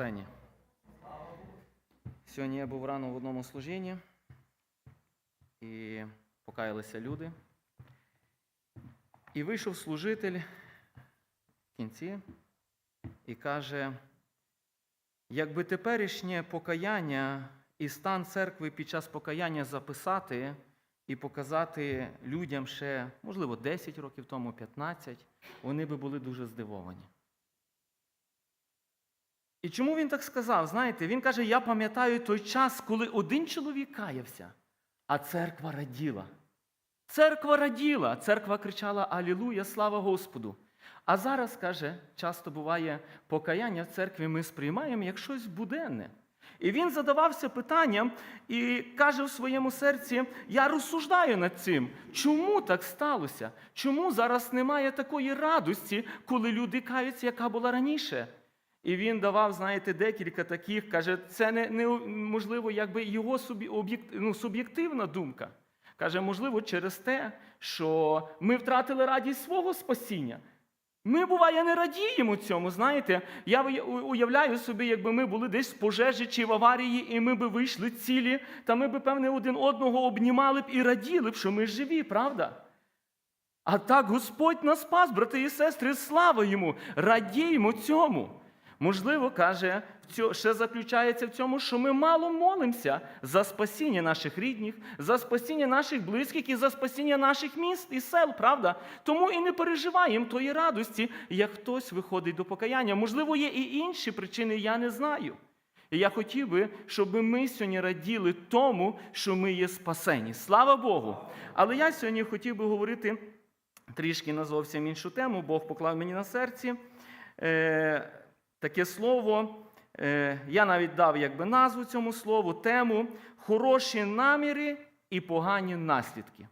спасені. Сьогодні я був рано в одному служінні, і покаялися люди. І вийшов служитель в кінці і каже, якби теперішнє покаяння і стан церкви під час покаяння записати і показати людям ще, можливо, 10 років тому, 15, вони би були дуже здивовані. І чому він так сказав? Знаєте, він каже: я пам'ятаю той час, коли один чоловік каявся, а церква раділа. Церква раділа, церква кричала Алілуя, слава Господу. А зараз, каже, часто буває покаяння в церкві ми сприймаємо як щось буденне. І він задавався питанням і каже в своєму серці: я розсуждаю над цим. Чому так сталося? Чому зараз немає такої радості, коли люди каються, яка була раніше? І він давав, знаєте, декілька таких, каже, це не, не можливо, якби його ну, суб'єктивна думка. Каже, можливо, через те, що ми втратили радість свого спасіння. Ми, буває, не радіємо цьому. Знаєте, я уявляю собі, якби ми були десь в пожежі чи в аварії, і ми би вийшли цілі, та ми би, певне, один одного обнімали б і раділи б, що ми живі, правда? А так Господь нас спас, брати і сестри, слава йому! Радіймо цьому. Можливо, каже, ще заключається в цьому, що ми мало молимося за спасіння наших рідних, за спасіння наших близьких і за спасіння наших міст і сел, правда? Тому і не переживаємо тої радості, як хтось виходить до покаяння. Можливо, є і інші причини, я не знаю. І я хотів би, щоб ми сьогодні раділи тому, що ми є спасені. Слава Богу! Але я сьогодні хотів би говорити трішки на зовсім іншу тему. Бог поклав мені на серці. Таке слово. Е, я навіть дав якби назву цьому слову, тему хороші наміри і погані наслідки.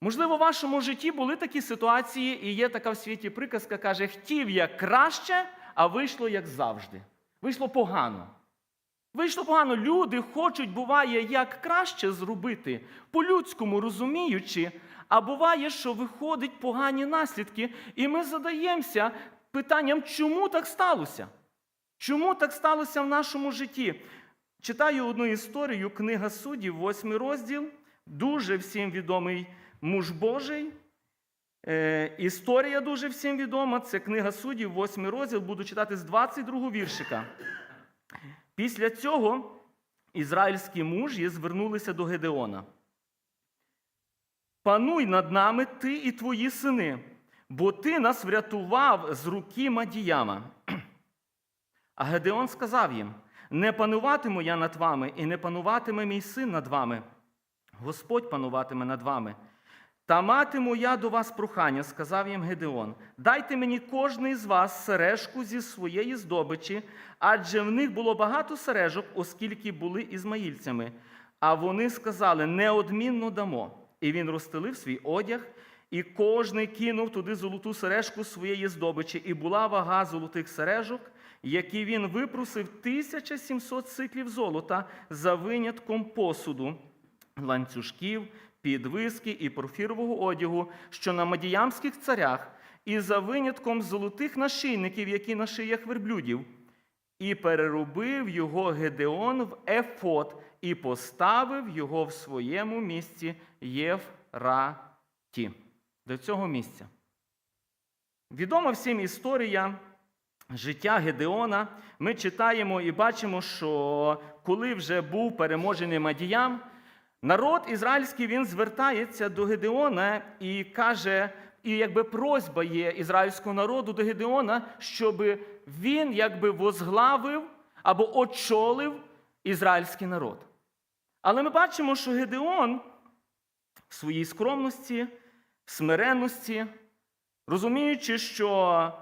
Можливо, в вашому житті були такі ситуації, і є така в світі приказка, каже, хотів я краще, а вийшло як завжди. Вийшло погано. Вийшло погано. Люди хочуть, буває, як краще зробити, по-людському розуміючи, а буває, що виходять погані наслідки, і ми задаємося питанням, чому так сталося? Чому так сталося в нашому житті? Читаю одну історію, книга суддів, восьмий розділ, дуже всім відомий муж Божий. Е, історія дуже всім відома. Це книга суддів, восьмий розділ, буду читати з 22 віршика. Після цього ізраїльські мужі звернулися до Гедеона. Пануй над нами ти і твої сини, бо ти нас врятував з руки Мадіяма. А Гедеон сказав їм: Не пануватиму я над вами, і не пануватиме мій син над вами. Господь пануватиме над вами. Та матиму я до вас прохання, сказав їм Гедеон. Дайте мені кожний з вас сережку зі своєї здобичі, адже в них було багато сережок, оскільки були ізмаїльцями. А вони сказали: неодмінно дамо. І він розстелив свій одяг, і кожний кинув туди золоту сережку своєї здобичі, і була вага золотих сережок, які він випросив 1700 циклів золота за винятком посуду, ланцюжків, підвиски і порфірового одягу, що на мадіямських царях, і за винятком золотих нашийників, які на шиях верблюдів. І переробив його Гедеон в ефот і поставив його в своєму місці Євраті. До цього місця. Відома всім історія життя Гедеона. Ми читаємо і бачимо, що коли вже був переможений Мадіям, народ ізраїльський він звертається до Гедеона і каже, і якби просьба є ізраїльського народу до Гедеона, щоб він якби возглавив або очолив ізраїльський народ. Але ми бачимо, що Гедеон в своїй скромності, смиренності, розуміючи, що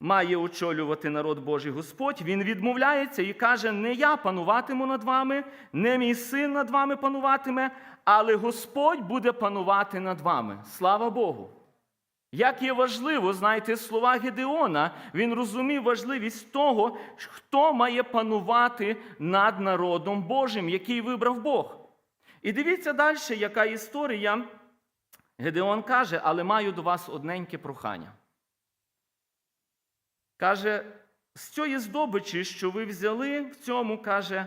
має очолювати народ Божий Господь, він відмовляється і каже: не я пануватиму над вами, не мій син над вами пануватиме, але Господь буде панувати над вами. Слава Богу! Як є важливо, знаєте, слова Гедеона, він розумів важливість того, хто має панувати над народом Божим, який вибрав Бог. І дивіться далі, яка історія. Гедеон каже, але маю до вас одненьке прохання. Каже, з цієї здобичі, що ви взяли в цьому, каже,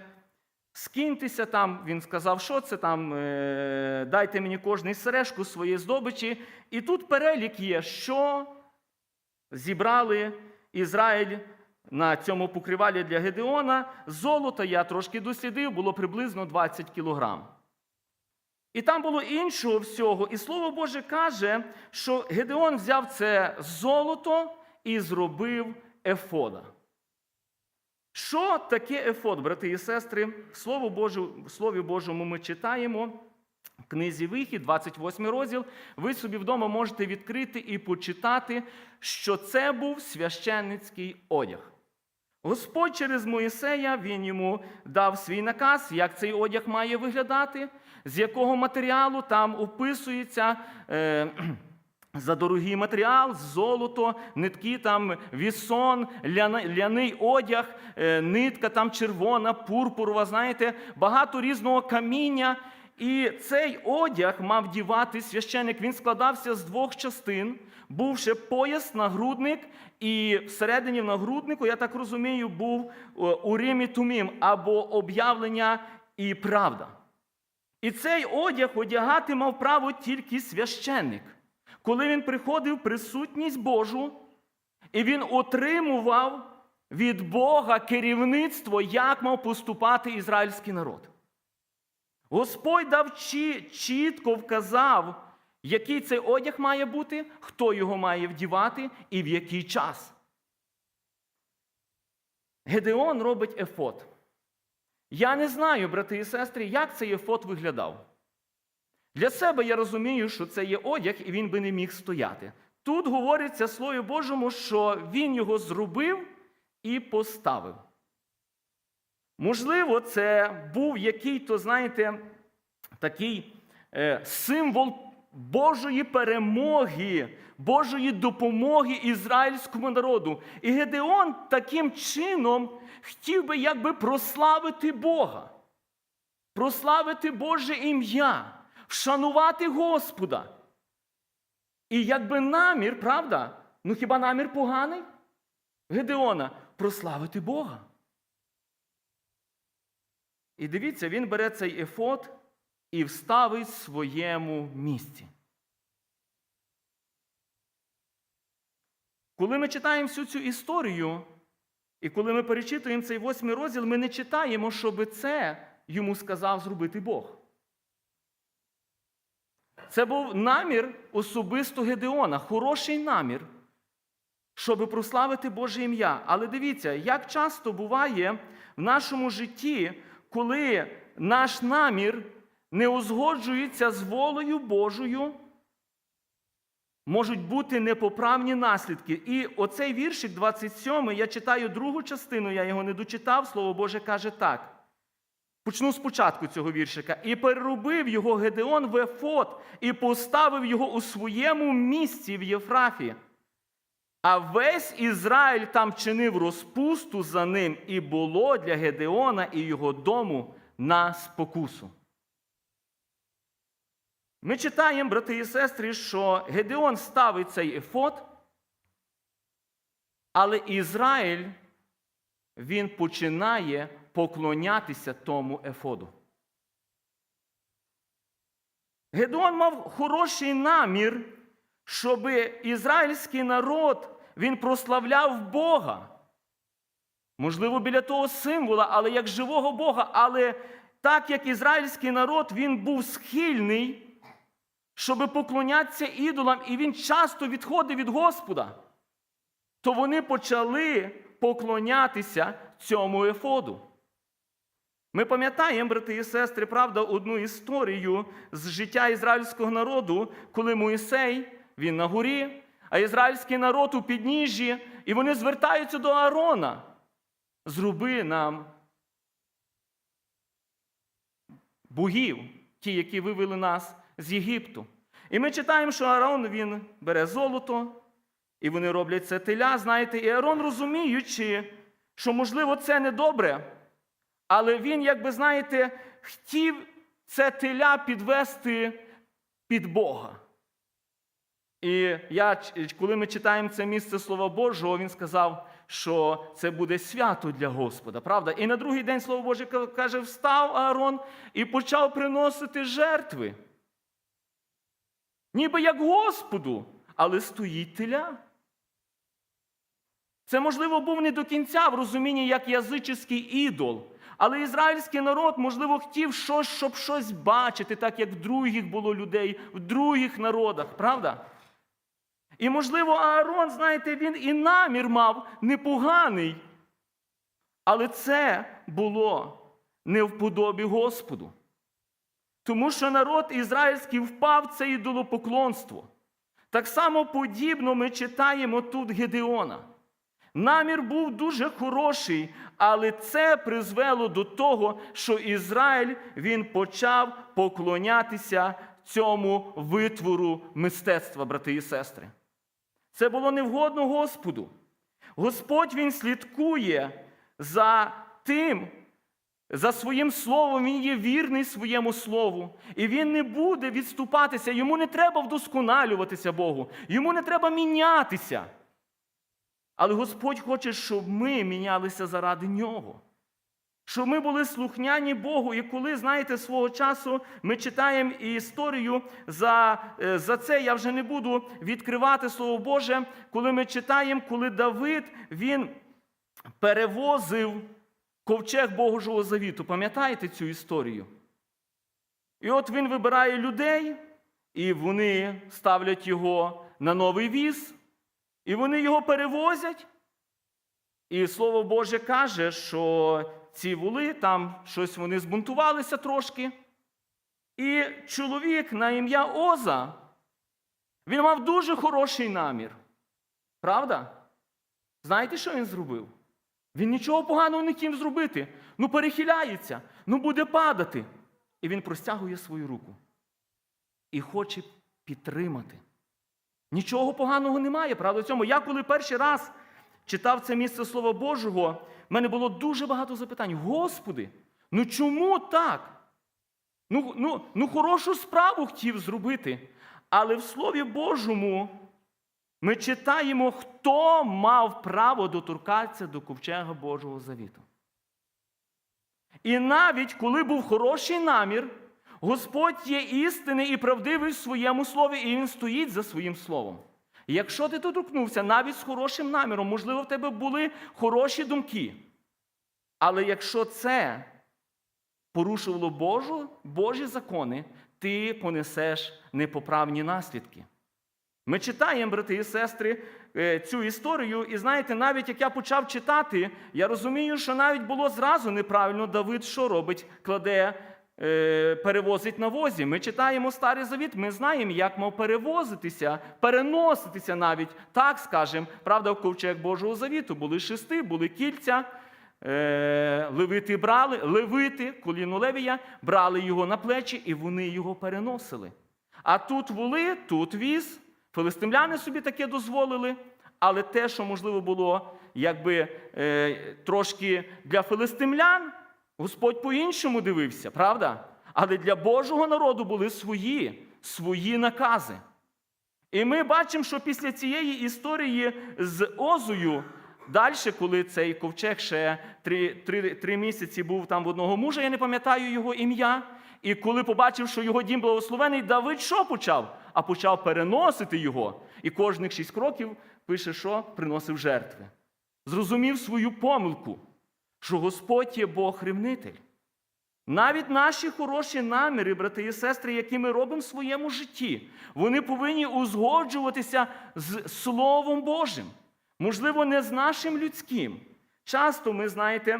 скиньтеся там. Він сказав, що це там, е, дайте мені кожний сережку своєї здобичі. І тут перелік є, що зібрали Ізраїль на цьому покривалі для Гедеона. Золото я трошки дослідив, було приблизно 20 кілограм. І там було іншого всього. І Слово Боже каже, що Гедеон взяв це золото і зробив ефода. Що таке ефод, брати і сестри? Слово Боже, в Слові Божому ми читаємо в книзі Вихід, 28 розділ. Ви собі вдома можете відкрити і почитати, що це був священницький одяг. Господь через Моїсея він йому дав свій наказ, як цей одяг має виглядати, з якого матеріалу там описується. Е, за дорогий матеріал, золото, нитки, там вісон, ляний одяг, е, нитка там червона, пурпурова, знаєте, багато різного каміння. І цей одяг мав дівати священик. Він складався з двох частин. Був ще пояс, нагрудник, і всередині в нагруднику, я так розумію, був е, урим і тумім або об'явлення і правда. І цей одяг одягати мав право тільки священник. Коли він приходив в присутність Божу, і він отримував від Бога керівництво, як мав поступати ізраїльський народ. Господь дав чітко вказав, який цей одяг має бути, хто його має вдівати і в який час. Гедеон робить ефот. Я не знаю, брати і сестри, як цей ефот виглядав. Для себе я розумію, що це є одяг, і він би не міг стояти. Тут говориться Слові Божому, що він його зробив і поставив. Можливо, це був який-то, знаєте, такий е, символ Божої перемоги, Божої допомоги ізраїльському народу. І Гедеон таким чином хотів би якби прославити Бога, прославити Боже ім'я, вшанувати Господа. І якби намір, правда? Ну хіба намір поганий? Гедеона прославити Бога. І дивіться, він бере цей ефот і вставить в своєму місці. Коли ми читаємо всю цю історію, і коли ми перечитуємо цей восьмий розділ, ми не читаємо, щоб це йому сказав зробити Бог. Це був намір особисто Гедеона, хороший намір, щоб прославити Боже ім'я. Але дивіться, як часто буває в нашому житті, коли наш намір не узгоджується з волею Божою, можуть бути непоправні наслідки. І оцей віршик 27, я читаю другу частину, я його не дочитав, Слово Боже каже так. Почну спочатку цього віршика. І переробив його Гедеон в ефот, і поставив його у своєму місці в Єфрафі. А весь Ізраїль там чинив розпусту за ним, і було для Гедеона і його дому на спокусу. Ми читаємо, брати і сестри, що Гедеон ставить цей ефот, але Ізраїль він починає поклонятися тому ефоду. Гедеон мав хороший намір, щоб ізраїльський народ він прославляв Бога. Можливо, біля того символа, але як живого Бога. Але так як ізраїльський народ він був схильний, щоб поклонятися ідолам, і він часто відходив від Господа, то вони почали поклонятися цьому ефоду. Ми пам'ятаємо, брати і сестри, правда, одну історію з життя ізраїльського народу, коли Моїсей він на горі, а ізраїльський народ у підніжжі, і вони звертаються до Аарона. Зроби нам богів, ті, які вивели нас з Єгипту. І ми читаємо, що Аарон він бере золото, і вони роблять це теля, знаєте, і Аарон, розуміючи, що, можливо, це не добре, але він, як би знаєте, хотів це теля підвести під Бога. І я, коли ми читаємо це місце Слова Божого, він сказав, що це буде свято для Господа, правда? І на другий день Слово Боже каже: встав Аарон і почав приносити жертви. Ніби як Господу, але стоїть теля. Це, можливо, був не до кінця в розумінні як язичний ідол. Але ізраїльський народ, можливо, хотів щось, щоб щось бачити, так як в других було людей, в других народах, правда? І, можливо, Аарон, знаєте, він і намір мав непоганий. Але це було не в подобі Господу. Тому що народ ізраїльський впав в це ідолопоклонство. Так само подібно ми читаємо тут Гедеона. Намір був дуже хороший, але це призвело до того, що Ізраїль він почав поклонятися цьому витвору мистецтва, брати і сестри. Це було невгодно Господу. Господь Він слідкує за тим, за своїм словом, Він є вірний своєму слову. І він не буде відступатися. Йому не треба вдосконалюватися Богу, йому не треба мінятися. Але Господь хоче, щоб ми мінялися заради нього. Щоб ми були слухняні Богу. І коли, знаєте, свого часу ми читаємо історію за, е, за це, я вже не буду відкривати Слово Боже, коли ми читаємо, коли Давид він перевозив ковчег Божого завіту. Пам'ятаєте цю історію? І от він вибирає людей, і вони ставлять його на новий віз. І вони його перевозять. І Слово Боже каже, що ці воли там щось вони збунтувалися трошки. І чоловік на ім'я Оза, він мав дуже хороший намір. Правда? Знаєте, що він зробив? Він нічого поганого не хотів зробити. Ну, перехиляється, ну буде падати. І він простягує свою руку і хоче підтримати. Нічого поганого немає, правда в цьому. Я коли перший раз читав це місце Слова Божого, в мене було дуже багато запитань. Господи, ну чому так? Ну, ну, ну хорошу справу хотів зробити. Але в Слові Божому ми читаємо, хто мав право доторкатися до ковчега Божого завіту. І навіть коли був хороший намір, Господь є істинний і правдивий в своєму слові, і Він стоїть за своїм словом. Якщо ти доторкнувся навіть з хорошим наміром, можливо, в тебе були хороші думки. Але якщо це порушувало Божу, Божі закони, ти понесеш непоправні наслідки. Ми читаємо, брати і сестри, е, цю історію, і знаєте, навіть як я почав читати, я розумію, що навіть було зразу неправильно Давид, що робить, кладе е, перевозить на возі. Ми читаємо Старий Завіт, ми знаємо, як мав перевозитися, переноситися навіть, так скажемо. Правда, в ковчег Божого Завіту були шести, були кільця. Е, Левити брали, левити, коліно Левія, брали його на плечі і вони його переносили. А тут воли, тут віз. Филистимляни собі таке дозволили, але те, що можливо було якби е, трошки для филистимлян, Господь по-іншому дивився, правда? Але для Божого народу були свої, свої накази. І ми бачимо, що після цієї історії з Озою, далі, коли цей ковчег ще три, три, три місяці був там в одного мужа, я не пам'ятаю його ім'я. І коли побачив, що його дім благословений, Давид що почав? А почав переносити його. І кожних шість кроків пише, що приносив жертви. Зрозумів свою помилку що Господь є Бог-ревнитель. Навіть наші хороші наміри, брати і сестри, які ми робимо в своєму житті, вони повинні узгоджуватися з Словом Божим. Можливо, не з нашим людським. Часто ми знаєте,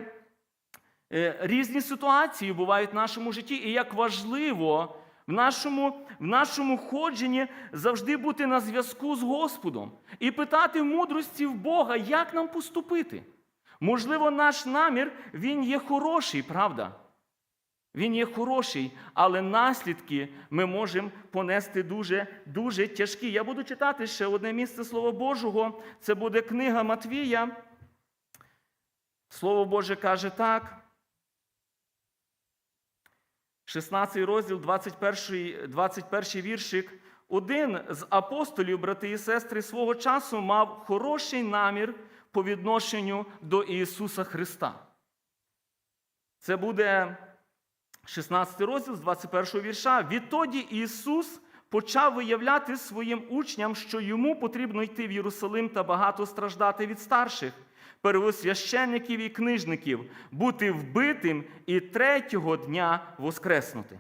е, різні ситуації бувають в нашому житті, і як важливо в нашому, в нашому ходженні завжди бути на зв'язку з Господом і питати мудрості в Бога, як нам поступити. Можливо, наш намір, він є хороший, правда? Він є хороший, але наслідки ми можемо понести дуже дуже тяжкі. Я буду читати ще одне місце Слова Божого. Це буде книга Матвія. Слово Боже каже так. 16 розділ, 21, 21 віршик. Один з апостолів, брати і сестри, свого часу мав хороший намір по відношенню до Ісуса Христа. Це буде 16 розділ з 21 вірша. Відтоді Ісус почав виявляти своїм учням, що йому потрібно йти в Єрусалим та багато страждати від старших, первосвященників і книжників, бути вбитим і третього дня воскреснути.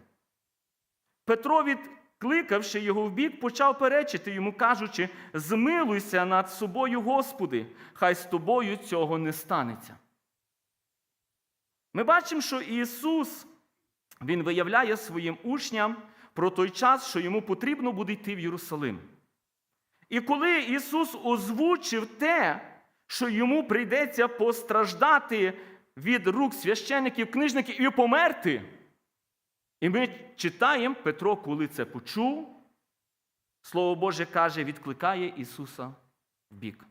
Петро, відкликавши його вбік, почав перечити йому, кажучи: Змилуйся над собою, Господи, хай з тобою цього не станеться. Ми бачимо, що Ісус Він виявляє своїм учням про той час, що йому потрібно буде йти в Єрусалим. І коли Ісус озвучив те, що йому прийдеться постраждати від рук священиків, книжників і померти, і ми читаємо, Петро, коли це почув, Слово Боже каже, відкликає Ісуса в бік.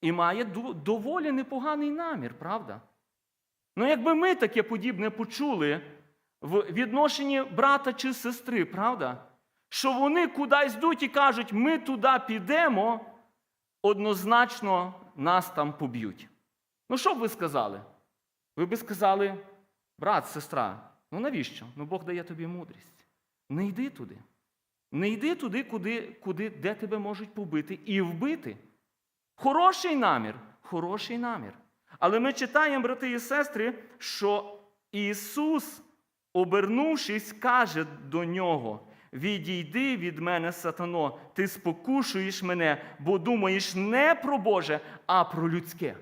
І має доволі непоганий намір, правда? Ну, якби ми таке подібне почули в відношенні брата чи сестри, правда? Що вони кудись йдуть і кажуть, ми туди підемо, однозначно нас там поб'ють. Ну, що б ви сказали? Ви би сказали, брат, сестра, ну навіщо? Ну Бог дає тобі мудрість. Не йди туди. Не йди туди, куди, куди, де тебе можуть побити і вбити. Хороший намір, хороший намір. Але ми читаємо, брати і сестри, що Ісус, обернувшись, каже до нього: Відійди від мене, сатано, ти спокушуєш мене, бо думаєш не про Боже, а про людське.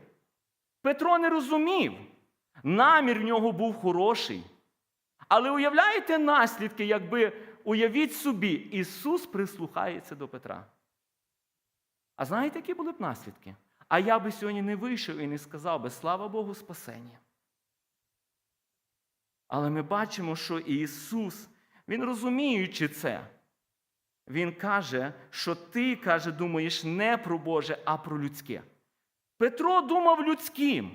Петро не розумів. Намір в нього був хороший. Але уявляєте наслідки, якби уявіть собі, Ісус прислухається до Петра. А знаєте, які були б наслідки? А я би сьогодні не вийшов і не сказав би, слава Богу, спасення. Але ми бачимо, що Ісус, Він розуміючи це, Він каже, що ти, каже, думаєш не про Боже, а про людське. Петро думав людським.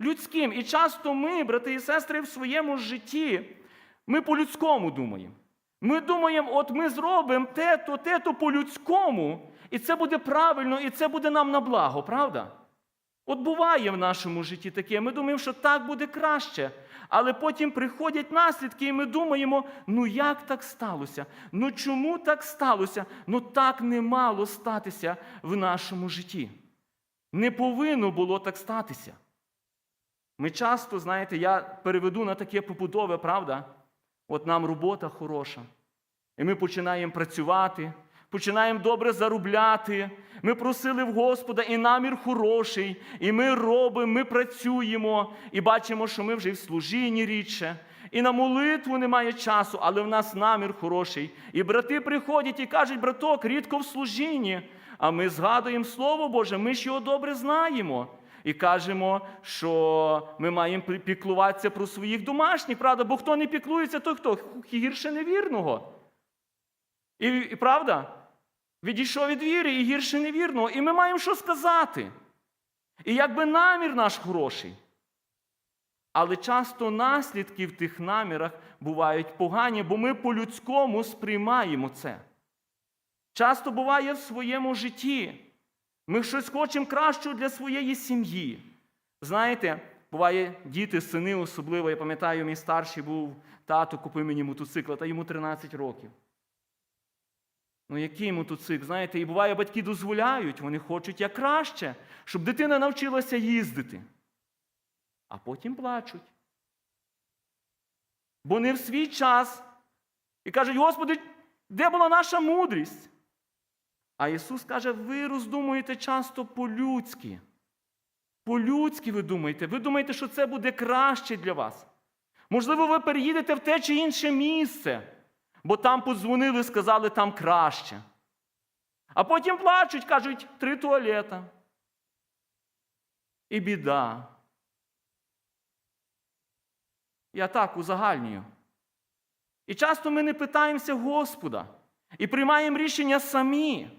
Людським. І часто ми, брати і сестри, в своєму житті, ми по-людському думаємо. Ми думаємо, от ми зробимо те-то, те-то по-людському, і це буде правильно, і це буде нам на благо, правда? От буває в нашому житті таке, ми думаємо, що так буде краще. Але потім приходять наслідки, і ми думаємо, ну як так сталося? Ну чому так сталося? Ну так не мало статися в нашому житті. Не повинно було так статися. Ми часто, знаєте, я переведу на таке побудове, правда? От нам робота хороша. І ми починаємо працювати, починаємо добре заробляти. Ми просили в Господа, і намір хороший, і ми робимо, ми працюємо, і бачимо, що ми вже в служінні рідше. І на молитву немає часу, але в нас намір хороший. І брати приходять і кажуть, браток, рідко в служінні. А ми згадуємо Слово Боже, ми ж його добре знаємо. І кажемо, що ми маємо піклуватися про своїх домашніх, правда? Бо хто не піклується, то хто? Гірше невірного. І, і правда? Відійшов від віри і гірше невірного. І ми маємо що сказати. І якби намір наш хороший. Але часто наслідки в тих намірах бувають погані, бо ми по-людському сприймаємо це. Часто буває в своєму житті. Ми щось хочемо кращого для своєї сім'ї. Знаєте, буває діти, сини особливо. Я пам'ятаю, мій старший був тато, купив мені мотоцикл, та йому 13 років. Ну, який мотоцикл? Знаєте, і буває, батьки дозволяють, вони хочуть як краще, щоб дитина навчилася їздити. А потім плачуть. Бо не в свій час. І кажуть, Господи, де була наша мудрість? А Ісус каже, ви роздумуєте часто по-людськи. По-людськи ви думаєте. Ви думаєте, що це буде краще для вас. Можливо, ви переїдете в те чи інше місце, бо там подзвонили, сказали, там краще. А потім плачуть, кажуть, три туалета. І біда. Я так узагальнюю. І часто ми не питаємося Господа і приймаємо рішення самі,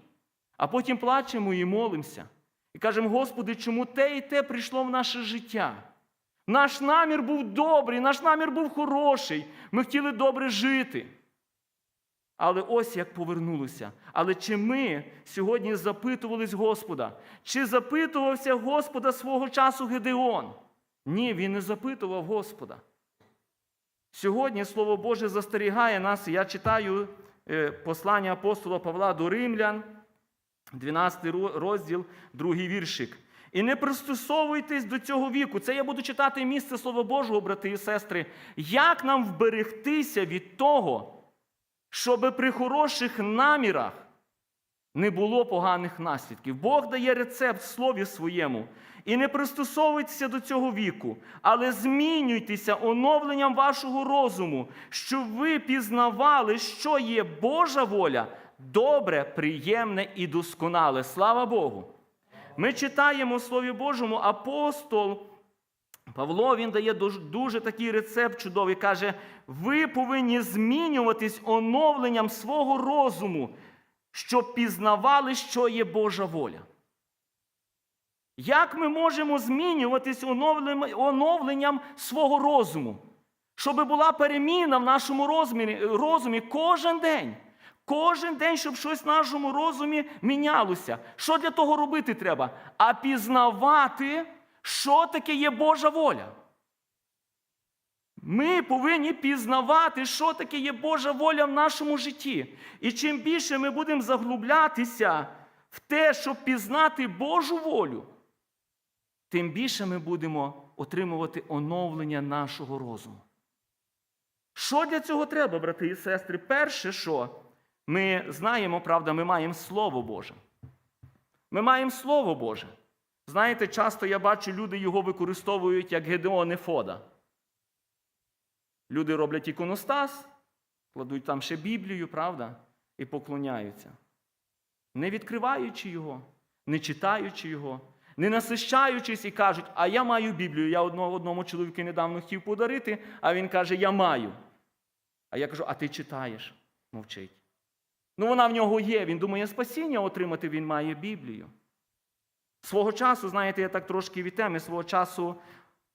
а потім плачемо і молимося. І кажемо, Господи, чому те і те прийшло в наше життя? Наш намір був добрий, наш намір був хороший. Ми хотіли добре жити. Але ось як повернулося. Але чи ми сьогодні запитувались Господа? Чи запитувався Господа свого часу Гедеон? Ні, він не запитував Господа. Сьогодні Слово Боже застерігає нас. Я читаю е, послання апостола Павла до Римлян, 12 ро- розділ, другий віршик. І не пристосовуйтесь до цього віку. Це я буду читати місце Слова Божого, брати і сестри. Як нам вберегтися від того, щоб при хороших намірах не було поганих наслідків? Бог дає рецепт слові своєму. І не пристосовуйтеся до цього віку, але змінюйтеся оновленням вашого розуму, щоб ви пізнавали, що є Божа воля, добре, приємне і досконале. Слава Богу! Ми читаємо в Слові Божому апостол Павло він дає дуже, дуже такий рецепт чудовий. Каже: ви повинні змінюватись оновленням свого розуму, щоб пізнавали, що є Божа воля. Як ми можемо змінюватись оновленням, свого розуму? Щоб була переміна в нашому розумі, розумі кожен день. Кожен день, щоб щось в нашому розумі мінялося. Що для того робити треба? А пізнавати, що таке є Божа воля. Ми повинні пізнавати, що таке є Божа воля в нашому житті. І чим більше ми будемо заглублятися в те, щоб пізнати Божу волю, тим більше ми будемо отримувати оновлення нашого розуму. Що для цього треба, брати і сестри? Перше, що ми знаємо, правда, ми маємо Слово Боже. Ми маємо Слово Боже. Знаєте, часто я бачу, люди його використовують як Гедеон і Фода. Люди роблять іконостас, кладуть там ще Біблію, правда, і поклоняються. Не відкриваючи його, не читаючи його, не насищаючись і кажуть, а я маю Біблію. Я одного, одному чоловіку недавно хотів подарити, а він каже, я маю. А я кажу, а ти читаєш? Мовчить. Ну, вона в нього є. Він думає, спасіння отримати, він має Біблію. Свого часу, знаєте, я так трошки від теми, свого часу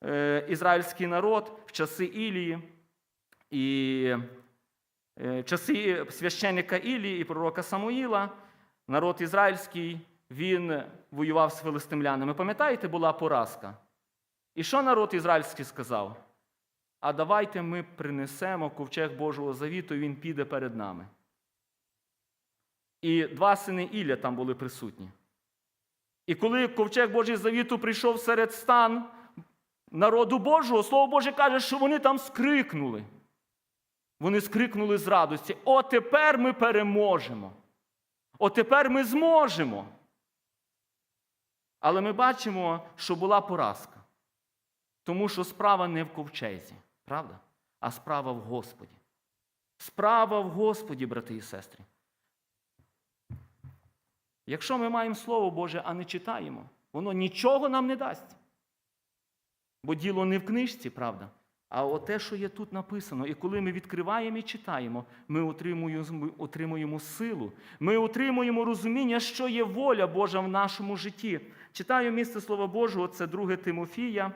е, ізраїльський народ в часи Ілії і е, часи священника Ілії і пророка Самуїла, народ ізраїльський, він воював з филистимлянами. Пам'ятаєте, була поразка. І що народ ізраїльський сказав? А давайте ми принесемо ковчег Божого завіту, і він піде перед нами. І два сини Ілля там були присутні. І коли ковчег Божий завіту прийшов серед стан народу Божого, Слово Боже каже, що вони там скрикнули. Вони скрикнули з радості. О, тепер ми переможемо. О, тепер ми зможемо. Але ми бачимо, що була поразка. Тому що справа не в ковчезі, правда? А справа в Господі. Справа в Господі, брати і сестри. Якщо ми маємо Слово Боже, а не читаємо, воно нічого нам не дасть. Бо діло не в книжці, правда, а от те, що є тут написано. І коли ми відкриваємо і читаємо, ми отримуємо, отримуємо силу, ми отримуємо розуміння, що є воля Божа в нашому житті. Читаю місце Слова Божого, це 2 Тимофія,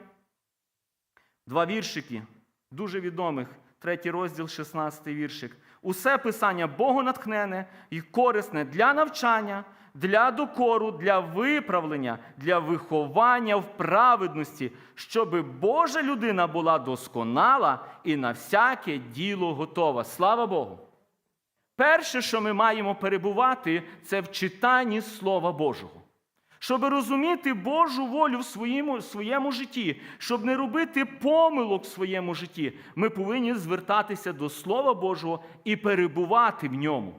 два віршики, дуже відомих, третій розділ, 16 віршик. Усе писання богонатхнене і корисне для навчання, для докору, для виправлення, для виховання в праведності, щоб Божа людина була досконала і на всяке діло готова. Слава Богу! Перше, що ми маємо перебувати, це в читанні Слова Божого. Щоб розуміти Божу волю в своєму, своєму житті, щоб не робити помилок в своєму житті, ми повинні звертатися до Слова Божого і перебувати в ньому.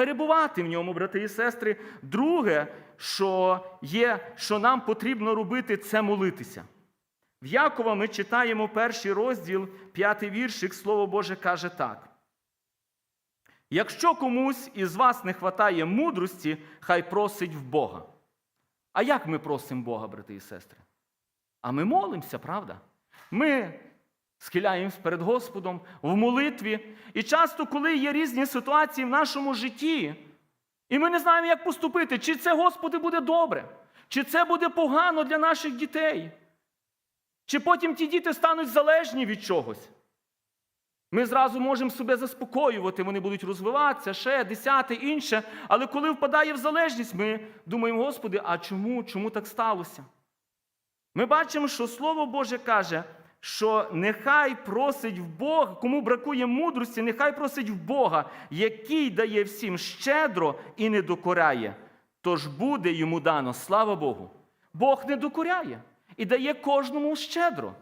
Перебувати в ньому, брати і сестри. Друге, що є, що нам потрібно робити, це молитися. В Якова ми читаємо перший розділ, п'ятий віршик, Слово Боже каже так. Якщо комусь із вас не вистачає мудрості, хай просить в Бога. А як ми просимо Бога, брати і сестри? А ми молимося, правда? Ми схиляємось перед Господом в молитві. І часто, коли є різні ситуації в нашому житті, і ми не знаємо, як поступити, чи це, Господи, буде добре, чи це буде погано для наших дітей, чи потім ті діти стануть залежні від чогось. Ми зразу можемо себе заспокоювати, вони будуть розвиватися, ще десяте, інше. Але коли впадає в залежність, ми думаємо, Господи, а чому, чому так сталося? Ми бачимо, що Слово Боже каже, що нехай просить в Бога, кому бракує мудрості, нехай просить в Бога, який дає всім щедро і не докоряє. Тож буде йому дано, слава Богу. Бог не докоряє і дає кожному щедро.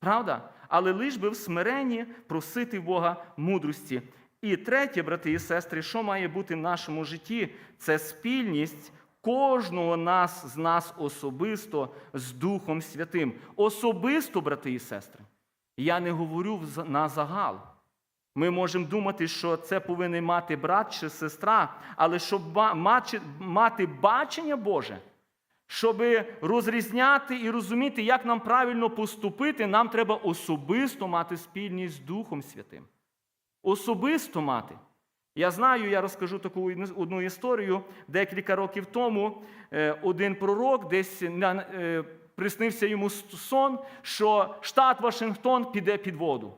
Правда? Але лиш би в смиренні просити в Бога мудрості. І третє, брати і сестри, що має бути в нашому житті, це спільність кожного нас з нас особисто з Духом Святим. Особисто, брати і сестри. Я не говорю на загал. Ми можемо думати, що це повинен мати брат чи сестра, але щоб мати бачення Боже, щоб розрізняти і розуміти, як нам правильно поступити, нам треба особисто мати спільність з Духом Святим. Особисто мати. Я знаю, я розкажу таку одну історію. Декілька років тому е, один пророк десь е, приснився йому сон, що штат Вашингтон піде під воду.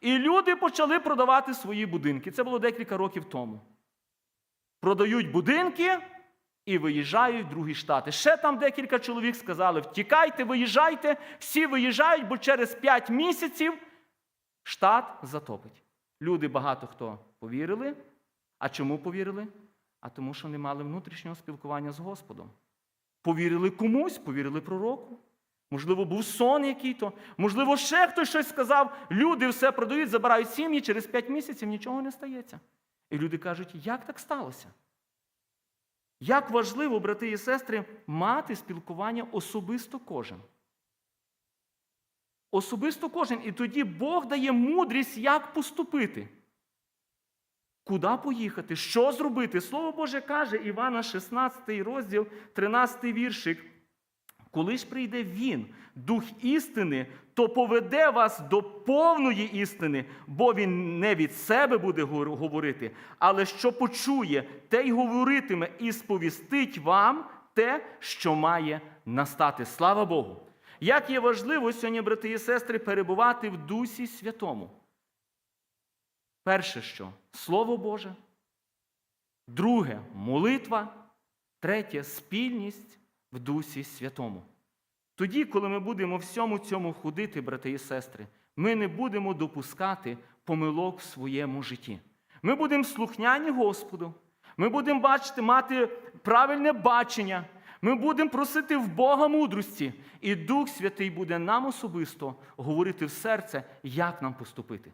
І люди почали продавати свої будинки. Це було декілька років тому. Продають будинки і виїжджають в другі штати. Ще там декілька чоловік сказали: втікайте, виїжджайте, всі виїжджають, бо через 5 місяців штат затопить. Люди багато хто повірили. А чому повірили? А тому, що не мали внутрішнього спілкування з Господом. Повірили комусь, повірили пророку. Можливо, був сон який-то. Можливо, ще хтось щось сказав. Люди все продають, забирають сім'ї, через 5 місяців нічого не стається. І люди кажуть, як так сталося? Як важливо, брати і сестри, мати спілкування особисто кожен. Особисто кожен. І тоді Бог дає мудрість, як поступити. Куди поїхати? Що зробити? Слово Боже каже, Івана 16 розділ, 13 віршик. Коли ж прийде Він, Дух істини, то поведе вас до повної істини, бо Він не від себе буде говорити, але що почує, те й говоритиме, і сповістить вам те, що має настати. Слава Богу! Як є важливо сьогодні, брати і сестри, перебувати в Дусі Святому. Перше, що Слово Боже. Друге молитва. Третє спільність в Дусі Святому. Тоді, коли ми будемо всьому цьому ходити, брати і сестри, ми не будемо допускати помилок в своєму житті. Ми будемо слухняні Господу. Ми будемо бачити, мати правильне бачення. Ми будемо просити в Бога мудрості, і Дух Святий буде нам особисто говорити в серце, як нам поступити.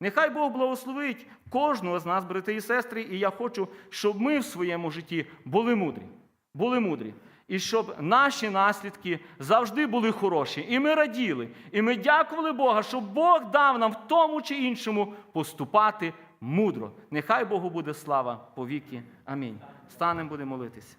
Нехай Бог благословить кожного з нас, брати і сестри, і я хочу, щоб ми в своєму житті були мудрі. Були мудрі. І щоб наші наслідки завжди були хороші. І ми раділи, і ми дякували Бога, що Бог дав нам в тому чи іншому поступати мудро. Нехай Богу буде слава повіки. Амінь. Станемо, будемо молитися.